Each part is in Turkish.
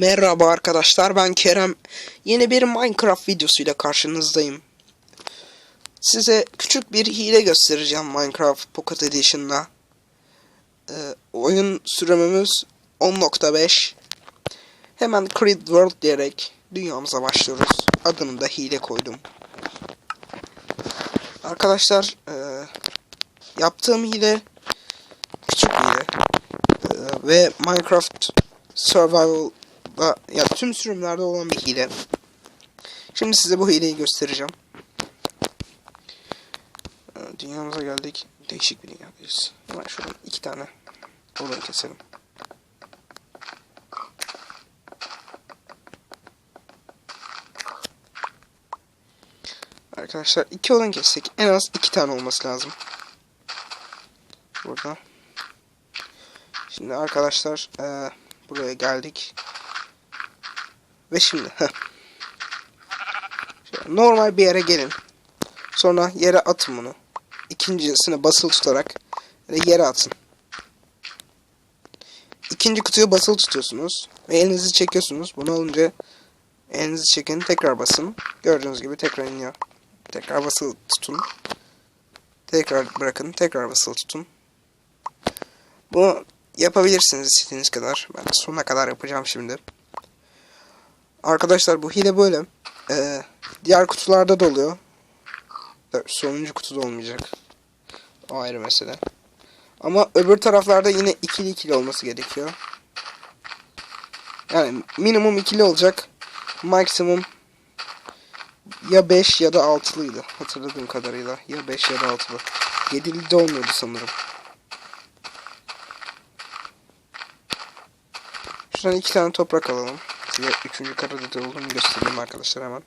Merhaba arkadaşlar ben Kerem. Yeni bir Minecraft videosuyla karşınızdayım. Size küçük bir hile göstereceğim Minecraft Pocket Edition'da. Ee, oyun sürümümüz 10.5. Hemen Create World diyerek dünyamıza başlıyoruz. Adını da hile koydum. Arkadaşlar e, yaptığım hile küçük hile. Ee, ve Minecraft Survival'da ya tüm sürümlerde olan bir hile. Şimdi size bu hileyi göstereceğim. Ee, Dünyamıza geldik. Değişik bir dünyadayız. Hemen şuradan iki tane odun keselim. Arkadaşlar iki odun kessek en az iki tane olması lazım. Burada. Şimdi arkadaşlar eee, buraya geldik. Ve şimdi normal bir yere gelin. Sonra yere atın bunu. İkincisine basılı tutarak yere atın. İkinci kutuyu basılı tutuyorsunuz. Ve elinizi çekiyorsunuz. Bunu alınca elinizi çekin. Tekrar basın. Gördüğünüz gibi tekrar iniyor. Tekrar basılı tutun. Tekrar bırakın. Tekrar basılı tutun. Bunu yapabilirsiniz istediğiniz kadar. Ben sonuna kadar yapacağım şimdi. Arkadaşlar bu hile böyle. Ee, diğer kutularda da oluyor. Sonuncu kutuda olmayacak. O ayrı mesele. Ama öbür taraflarda yine ikili ikili olması gerekiyor. Yani minimum ikili olacak. Maksimum ya 5 ya da 6'lıydı hatırladığım kadarıyla. Ya 5 ya da 6'lı. 7'li de olmuyordu sanırım. Şuradan iki tane toprak alalım. Size üçüncü karada da olduğunu göstereyim arkadaşlar hemen.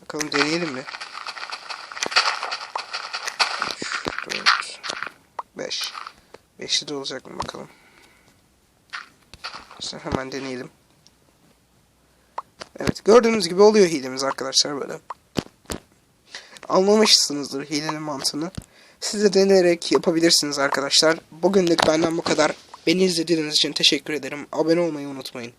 Bakalım deneyelim mi? 3, 4, 5. 5'li de olacak mı bakalım. İşte hemen deneyelim. Evet gördüğünüz gibi oluyor hilemiz arkadaşlar böyle. Anlamışsınızdır hilenin mantığını. Siz de deneyerek yapabilirsiniz arkadaşlar. Bugünlük benden bu kadar. Beni izlediğiniz için teşekkür ederim. Abone olmayı unutmayın.